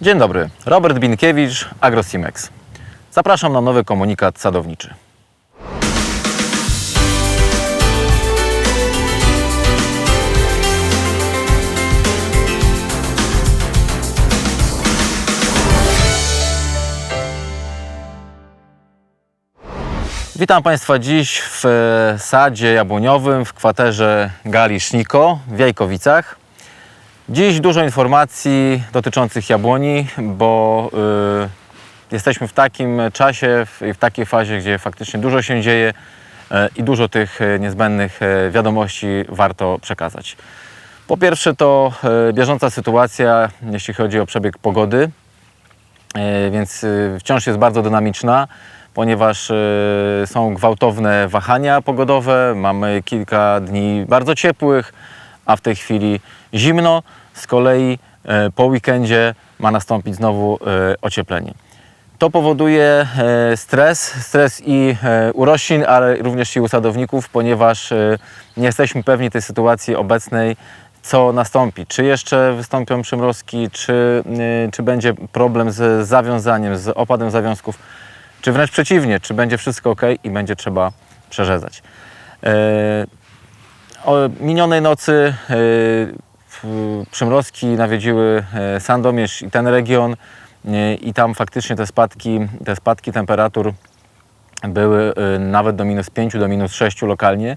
Dzień dobry, Robert Binkiewicz, AgroSimex. Zapraszam na nowy komunikat sadowniczy. Witam Państwa dziś w e, sadzie jabłoniowym w kwaterze Gali Szniko w Jajkowicach. Dziś dużo informacji dotyczących jabłoni, bo y, jesteśmy w takim czasie w- i w takiej fazie, gdzie faktycznie dużo się dzieje y, i dużo tych y, niezbędnych y, wiadomości warto przekazać. Po pierwsze to bieżąca sytuacja, jeśli chodzi o przebieg pogody, E, więc wciąż jest bardzo dynamiczna, ponieważ są gwałtowne wahania pogodowe. Mamy kilka dni bardzo ciepłych, a w tej chwili zimno. Z kolei e, po weekendzie ma nastąpić znowu e, ocieplenie. To powoduje e, stres, stres i e, u roślin, ale również i u sadowników, ponieważ nie jesteśmy pewni tej sytuacji obecnej, co nastąpi. Czy jeszcze wystąpią przymrozki, czy, czy będzie problem z zawiązaniem, z opadem zawiązków, czy wręcz przeciwnie, czy będzie wszystko ok i będzie trzeba przerzezać. Minionej nocy e, przymrozki nawiedziły e, Sandomierz i ten region e, i tam faktycznie te spadki, te spadki temperatur były nawet do minus 5, do minus 6 lokalnie,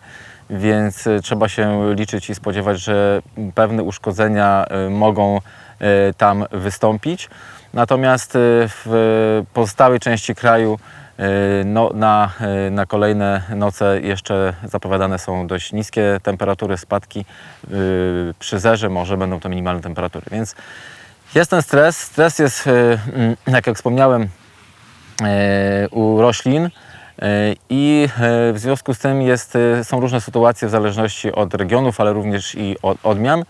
więc trzeba się liczyć i spodziewać, że pewne uszkodzenia mogą tam wystąpić. Natomiast w pozostałej części kraju no, na, y, na kolejne noce jeszcze zapowiadane są dość niskie temperatury, spadki y, przy zerze może będą to minimalne temperatury. Więc jest ten stres. Stres jest, mm, jak wspomniałem, e, u roślin e, i e, w związku z tym jest, e, są różne sytuacje w zależności od regionów, ale również i od odmian.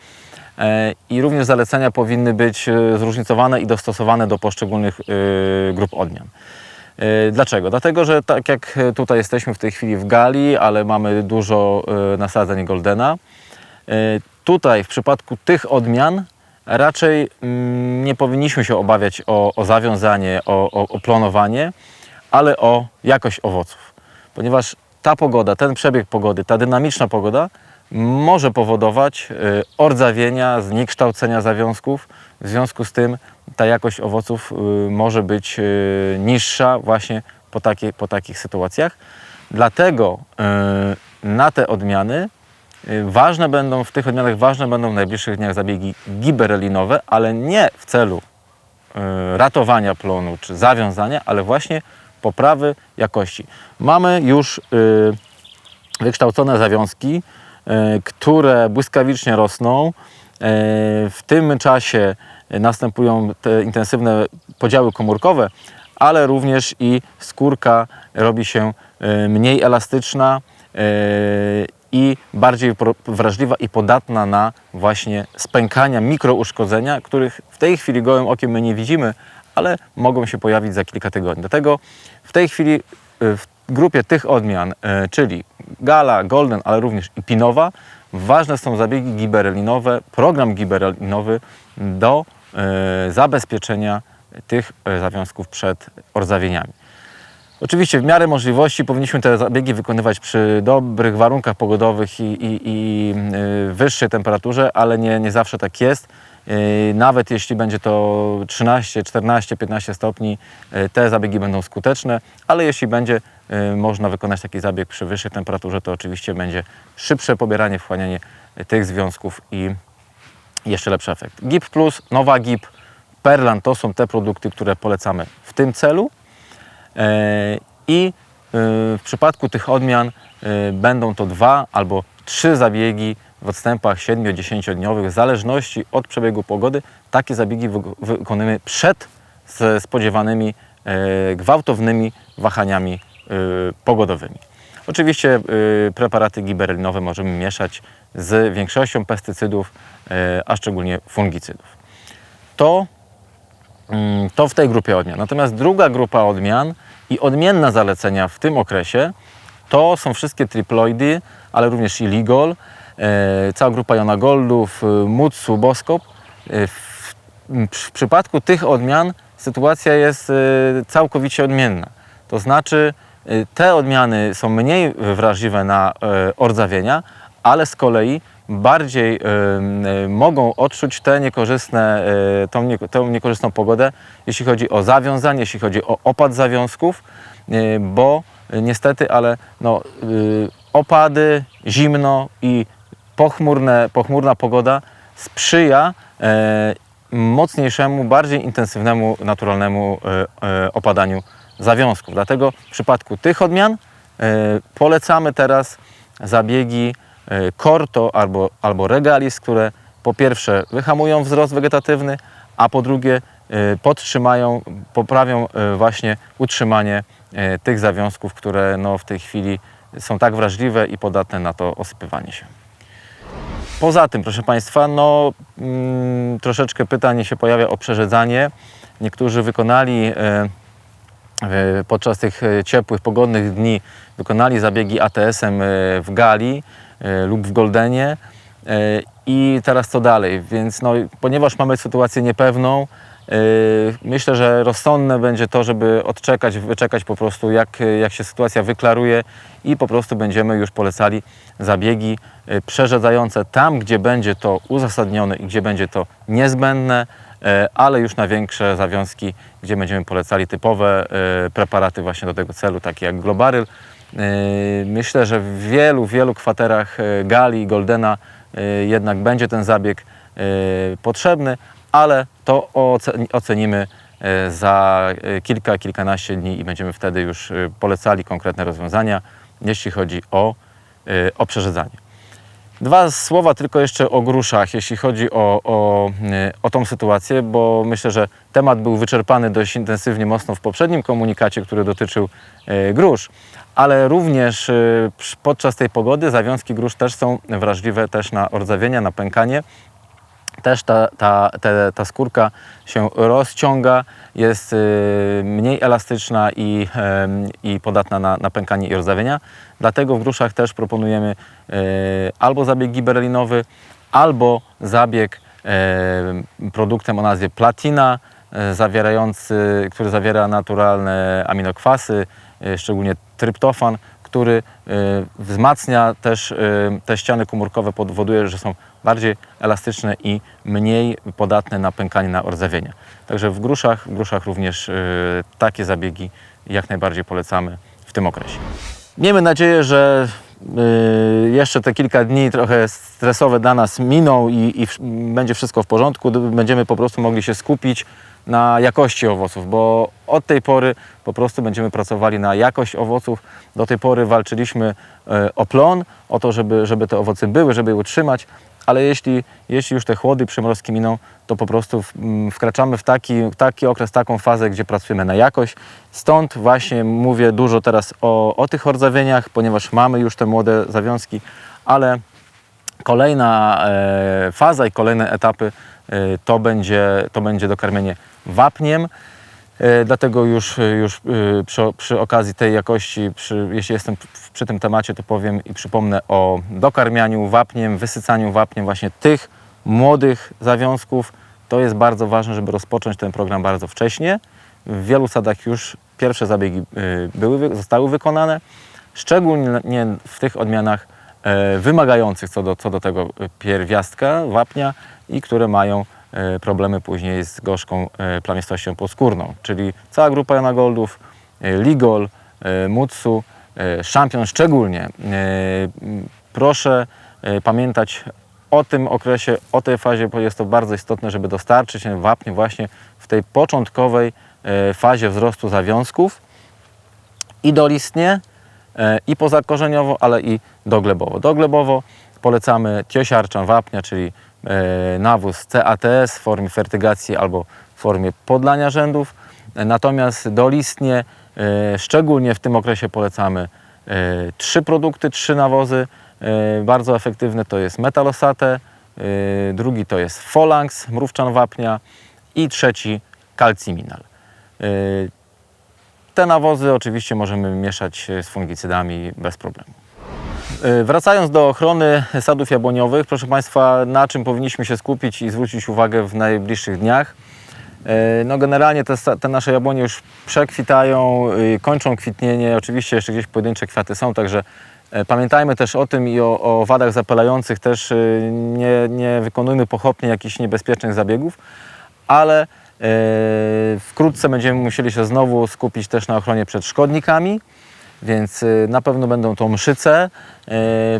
E, I również zalecenia powinny być e, zróżnicowane i dostosowane do poszczególnych e, grup odmian. E, Dlaczego? Dlatego, że tak jak tutaj jesteśmy w tej chwili w Gali, ale mamy dużo e, nasadzeń Goldena, E, Tutaj w przypadku tych odmian raczej mm, nie powinniśmy się obawiać o, o zawiązanie, o, o, o plonowanie, ale o jakość owoców. Ponieważ ta pogoda, ten przebieg pogody, ta dynamiczna pogoda może powodować y, ordzawienia, zniekształcenia zawiązków. W związku z tym ta jakość owoców y, może być y, niższa właśnie po, takie, po takich sytuacjach. Dlatego na te odmiany Ważne będą, w tych odmianach ważne będą w najbliższych dniach zabiegi giberelinowe, ale nie w celu ratowania plonu czy zawiązania, ale właśnie poprawy jakości. Mamy już wykształcone zawiązki, które błyskawicznie rosną. Y, W tym czasie następują te intensywne podziały komórkowe, ale również i skórka robi się y, mniej elastyczna i bardziej wrażliwa i podatna na właśnie spękania, mikrouszkodzenia, których w tej chwili gołym okiem my nie widzimy, ale mogą się pojawić za kilka tygodni. Dlatego w tej chwili w grupie tych odmian, y, czyli Gala, Golden, ale również i Pinowa, ważne są zabiegi giberelinowe, program giberelinowy do y, zabezpieczenia tych y, zawiązków przed ordzawieniami. Oczywiście w miarę możliwości powinniśmy te zabiegi wykonywać przy dobrych warunkach pogodowych i, i, i y, wyższej temperaturze, ale nie, nie zawsze tak jest. Y, Nawet jeśli będzie to 13, 14, 15 stopni, y, te zabiegi będą skuteczne, ale jeśli będzie można wykonać taki zabieg przy wyższej temperaturze, to oczywiście będzie szybsze pobieranie, wchłanianie tych związków i jeszcze lepszy efekt. GIP Plus, Nowa GIP, Perlan to są te produkty, które polecamy w tym celu. E, I e, w przypadku tych odmian e, będą to dwa albo trzy zabiegi w odstępach 7-10 dniowych, w zależności od przebiegu pogody. Takie zabiegi wy- wykonujemy przed spodziewanymi gwałtownymi wahaniami pogodowymi. Oczywiście preparaty giberelinowe możemy mieszać z większością pestycydów, a szczególnie fungicydów. To to w tej grupie odmian. Natomiast druga grupa odmian i odmienne zalecenia w tym okresie to są wszystkie triploidy, ale również i Ligol, e, cała grupa Jonagoldów, e, Mutsu, Boskop. E, w w przypadku tych odmian sytuacja jest całkowicie odmienna. To znaczy te odmiany są mniej wrażliwe na ordzawienia, ale z kolei bardziej y, mogą odczuć te niekorzystne, y, tą, nie, tą niekorzystną pogodę, jeśli chodzi o zawiązanie, jeśli chodzi o opad zawiązków, y, bo niestety, ale no, opady, zimno i pochmurne, pochmurna pogoda sprzyja mocniejszemu, bardziej intensywnemu, naturalnemu opadaniu zawiązków. Dlatego w przypadku tych odmian polecamy teraz zabiegi e, Corto albo, albo Regalis, które po pierwsze wyhamują wzrost wegetatywny, a po drugie e, podtrzymają, poprawią e, właśnie utrzymanie tych zawiązków, które no, w tej chwili są tak wrażliwe i podatne na to osypywanie się. Poza tym, proszę Państwa, no, mm, troszeczkę pytań się pojawia o przerzedzanie. Niektórzy wykonali podczas tych ciepłych, pogodnych dni wykonali zabiegi ATS-em w Gali lub w Goldenie. E, I teraz co dalej? Więc no, ponieważ mamy sytuację niepewną, e, myślę, że rozsądne będzie to, żeby odczekać, wyczekać po prostu, jak, jak się sytuacja wyklaruje i po prostu będziemy już polecali zabiegi e, przerzedzające tam, gdzie będzie to uzasadnione i gdzie będzie to niezbędne, e, ale już na większe zawiązki, gdzie będziemy polecali typowe e, preparaty właśnie do tego celu, takie jak Globaryl. E, Myślę, że w wielu, wielu kwaterach e, Gali i Goldena e, jednak będzie ten zabieg potrzebny, ale to oce- ocenimy za kilka, kilkanaście dni i będziemy wtedy już polecali konkretne rozwiązania, jeśli chodzi o, o. Dwa słowa tylko jeszcze o gruszach, jeśli chodzi o, o, e, o tą sytuację, bo myślę, że temat był wyczerpany dość intensywnie, mocno w poprzednim komunikacie, który dotyczył e, grusz, ale również e, podczas tej pogody zawiązki grusz też są wrażliwe też na ordzawienia, na pękanie. Też ta, ta, te, ta skórka się rozciąga, jest y, mniej elastyczna i, i podatna na, na pękanie i rdzawienia. Dlatego w gruszach też proponujemy y, albo zabieg giberelinowy, albo zabieg produktem o nazwie Platina, e, zawierający, który zawiera naturalne aminokwasy, e, szczególnie tryptofan, który e, wzmacnia też e, te ściany komórkowe, powoduje, że są bardziej elastyczne i mniej podatne na pękanie, na ordzawienia. Także w gruszach, w gruszach również e, takie zabiegi jak najbardziej polecamy w tym okresie. Miejmy nadzieję, że y, jeszcze te kilka dni trochę stresowe dla nas miną i, i będzie wszystko w porządku. Będziemy po prostu mogli się skupić na jakości owoców, bo od tej pory po prostu będziemy pracowali na jakość owoców. Do tej pory walczyliśmy e, o plon, o to, żeby, żeby te owoce były, żeby je utrzymać, ale jeśli, jeśli już te chłody przymrozki miną, to po prostu w, m, wkraczamy w taki, taki okres, taką fazę, gdzie pracujemy na jakość. Stąd właśnie mówię dużo teraz o, o tych rdzawieniach, ponieważ mamy już te młode zawiązki, ale kolejna e, faza i kolejne etapy to, będzie, to będzie dokarmienie wapniem. E, Dlatego już, już e, przy, przy okazji tej jakości, przy, jeśli jestem przy tym temacie, to powiem i przypomnę o dokarmianiu wapniem, wysycaniu wapniem właśnie tych młodych zawiązków. To jest bardzo ważne, żeby rozpocząć ten program bardzo wcześnie. W wielu sadach już pierwsze zabiegi e, były, zostały wykonane, szczególnie w tych odmianach e, wymagających co do, co do tego pierwiastka, wapnia i które mają e, problemy później z gorzką e, plamistością poskórną, czyli cała grupa Janagoldów, e, Ligol, e, Mutsu, e, Champion szczególnie. E, Proszę e, pamiętać o tym okresie, o tej fazie, bo jest to bardzo istotne, żeby dostarczyć wapń właśnie w tej początkowej e, fazie wzrostu zawiązków i dolistnie, e, i pozakorzeniowo, ale i doglebowo. Doglebowo polecamy tiosiarczan wapnia, czyli e, nawóz CATS w formie fertygacji albo w formie podlania rzędów. E, Natomiast dolistnie, e, szczególnie w tym okresie polecamy e, trzy produkty, trzy nawozy. E, Bardzo efektywne to jest metalosate, e, drugi to jest Folanx, mrówczan wapnia i trzeci calciminal. E, te nawozy oczywiście możemy mieszać e, z fungicydami bez problemu. Y, Wracając do ochrony sadów jabłoniowych, proszę Państwa, na czym powinniśmy się skupić i zwrócić uwagę w najbliższych dniach? Y, No generalnie te, te nasze jabłonie już przekwitają, kończą kwitnienie. Oczywiście jeszcze gdzieś pojedyncze kwiaty są, także e, pamiętajmy też o tym i o, o wadach zapalających też nie, nie wykonujmy pochopnie jakichś niebezpiecznych zabiegów, ale e, wkrótce będziemy musieli się znowu skupić też na ochronie przed szkodnikami. Więc y, na pewno będą to mszyce, y,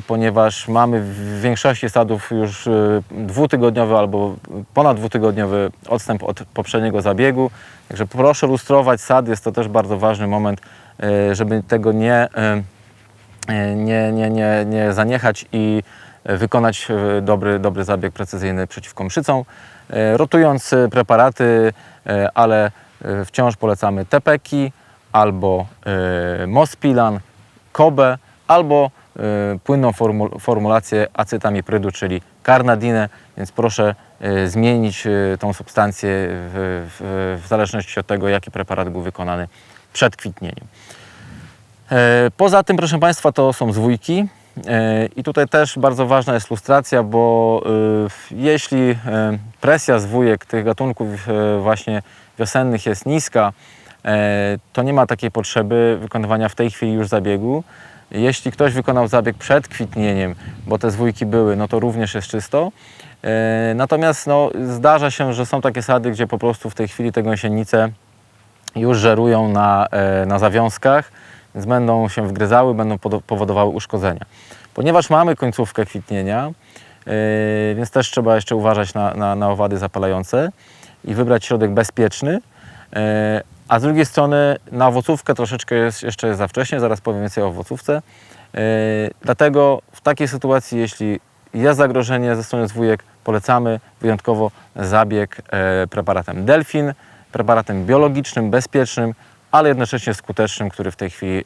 ponieważ mamy w większości sadów już y, dwutygodniowy albo ponad dwutygodniowy odstęp od poprzedniego zabiegu. Także proszę lustrować sad, jest to też bardzo ważny moment, żeby tego nie, nie, nie, nie, nie zaniechać i wykonać dobry, dobry zabieg precyzyjny przeciwko mszycom. Y, Rotując preparaty, y, ale y, wciąż polecamy tepeki, albo Mospilan, Kobe, albo płynną formu- formulację acetamiprydu, czyli karnadinę, więc proszę zmienić tą substancję w, w, w zależności od tego, jaki preparat był wykonany przed kwitnieniem. E, Poza tym, proszę Państwa, to są zwójki. E, I tutaj też bardzo ważna jest lustracja, bo e, jeśli e, presja zwójek tych gatunków e, właśnie wiosennych jest niska, e, to nie ma takiej potrzeby wykonywania w tej chwili już zabiegu. Jeśli ktoś wykonał zabieg przed kwitnieniem, bo te zwójki były, no to również jest czysto. E, Natomiast no, zdarza się, że są takie sady, gdzie po prostu w tej chwili te gąsienice już żerują na, na zawiązkach, więc będą się wgryzały, będą powodowały uszkodzenia. Ponieważ mamy końcówkę kwitnienia, e, więc też trzeba jeszcze uważać na, na, na owady zapalające i wybrać środek bezpieczny. E, A z drugiej strony na owocówkę troszeczkę jest jeszcze za wcześnie, zaraz powiem więcej o owocówce. E, Dlatego w takiej sytuacji, jeśli jest zagrożenie ze strony zwójek, polecamy wyjątkowo zabieg preparatem Delfin, preparatem biologicznym, bezpiecznym, ale jednocześnie skutecznym, który w tej chwili e,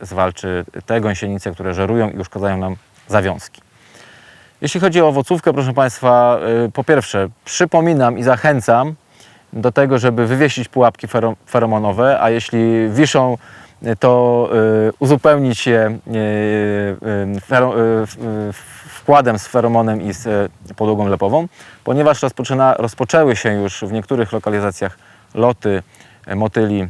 zwalczy te gąsienice, które żerują i uszkadzają nam zawiązki. Jeśli chodzi o owocówkę, proszę Państwa, y, po pierwsze przypominam i zachęcam do tego, żeby wywiesić pułapki fero- feromonowe, a jeśli wiszą, y, to uzupełnić je wkładem z feromonem i z podłogą lepową, ponieważ rozpoczyna, rozpoczęły się już w niektórych lokalizacjach loty motyli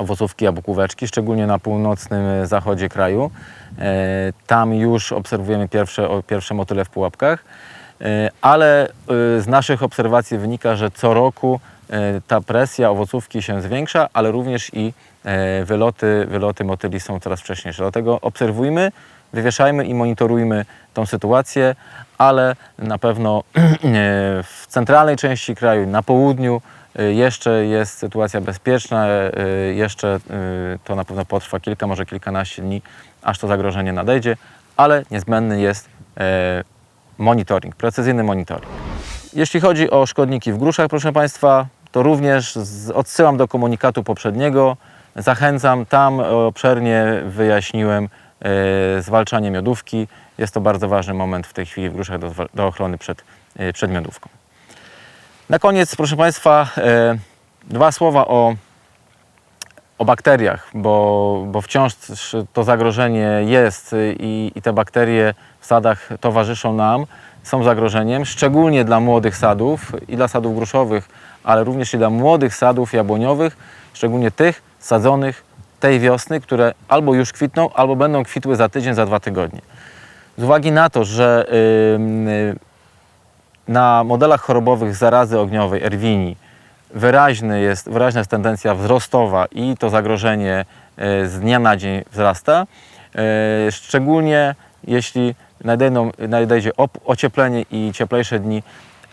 owocówki jabłkóweczki, szczególnie na północnym e, zachodzie kraju. E, Tam już obserwujemy pierwsze, pierwsze motyle w pułapkach, E, ale z naszych obserwacji wynika, że co roku ta presja owocówki się zwiększa, ale również i wyloty, wyloty motyli są coraz wcześniejsze. Dlatego obserwujmy, wywieszajmy i monitorujmy tą sytuację, ale na pewno w centralnej części kraju, na południu, Jeszcze jest sytuacja bezpieczna, y, jeszcze y, to na pewno potrwa kilka, może kilkanaście dni, aż to zagrożenie nadejdzie, ale niezbędny jest e, monitoring, precyzyjny monitoring. Jeśli chodzi o szkodniki w gruszach, proszę Państwa, to również odsyłam do komunikatu poprzedniego. Zachęcam, tam obszernie wyjaśniłem e, zwalczanie miodówki. Jest to bardzo ważny moment w tej chwili w gruszach do, do ochrony przed, e, przed miodówką. Na koniec, proszę Państwa, e, dwa słowa o, o bakteriach, bo, bo wciąż to zagrożenie jest i, i te bakterie w sadach towarzyszą nam, są zagrożeniem, szczególnie dla młodych sadów i dla sadów gruszowych, ale również i dla młodych sadów jabłoniowych, szczególnie tych sadzonych tej wiosny, które albo już kwitną, albo będą kwitły za tydzień, za dwa tygodnie. Z uwagi na to, że ym, y, na modelach chorobowych zarazy ogniowej, erwini, wyraźny jest, wyraźna jest tendencja wzrostowa i to zagrożenie e, z dnia na dzień wzrasta. E, Szczególnie jeśli nadejdzie ocieplenie i cieplejsze dni,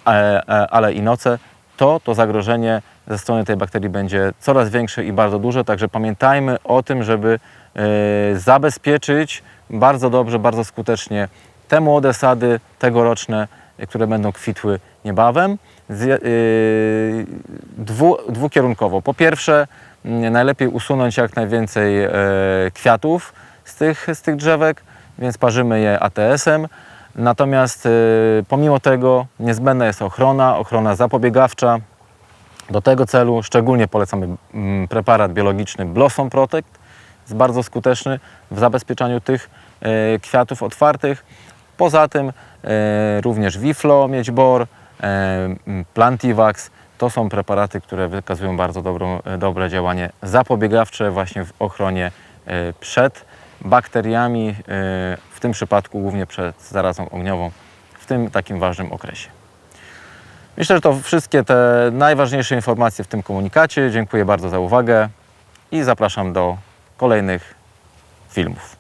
e, ale i noce, to to zagrożenie ze strony tej bakterii będzie coraz większe i bardzo duże. Także pamiętajmy o tym, żeby zabezpieczyć bardzo dobrze, bardzo skutecznie te młode sady tegoroczne, które będą kwitły niebawem. Z, yy, dwu, dwukierunkowo. Po pierwsze, mm, najlepiej usunąć jak najwięcej e, kwiatów z tych, z tych drzewek, więc parzymy je ATS-em. Natomiast e, pomimo tego niezbędna jest ochrona, ochrona zapobiegawcza. Do tego celu szczególnie polecamy mm, preparat biologiczny Blossom Protect, jest bardzo skuteczny w zabezpieczaniu tych e, kwiatów otwartych. Poza tym również Wiflo, Miedźbor, e, m, Plantivax to są preparaty, które wykazują bardzo dobrą, e, dobre działanie zapobiegawcze właśnie w ochronie e, przed bakteriami, e, w tym przypadku głównie przed zarazą ogniową, w tym takim ważnym okresie. Myślę, że to wszystkie te najważniejsze informacje w tym komunikacie. Dziękuję bardzo za uwagę i zapraszam do kolejnych filmów.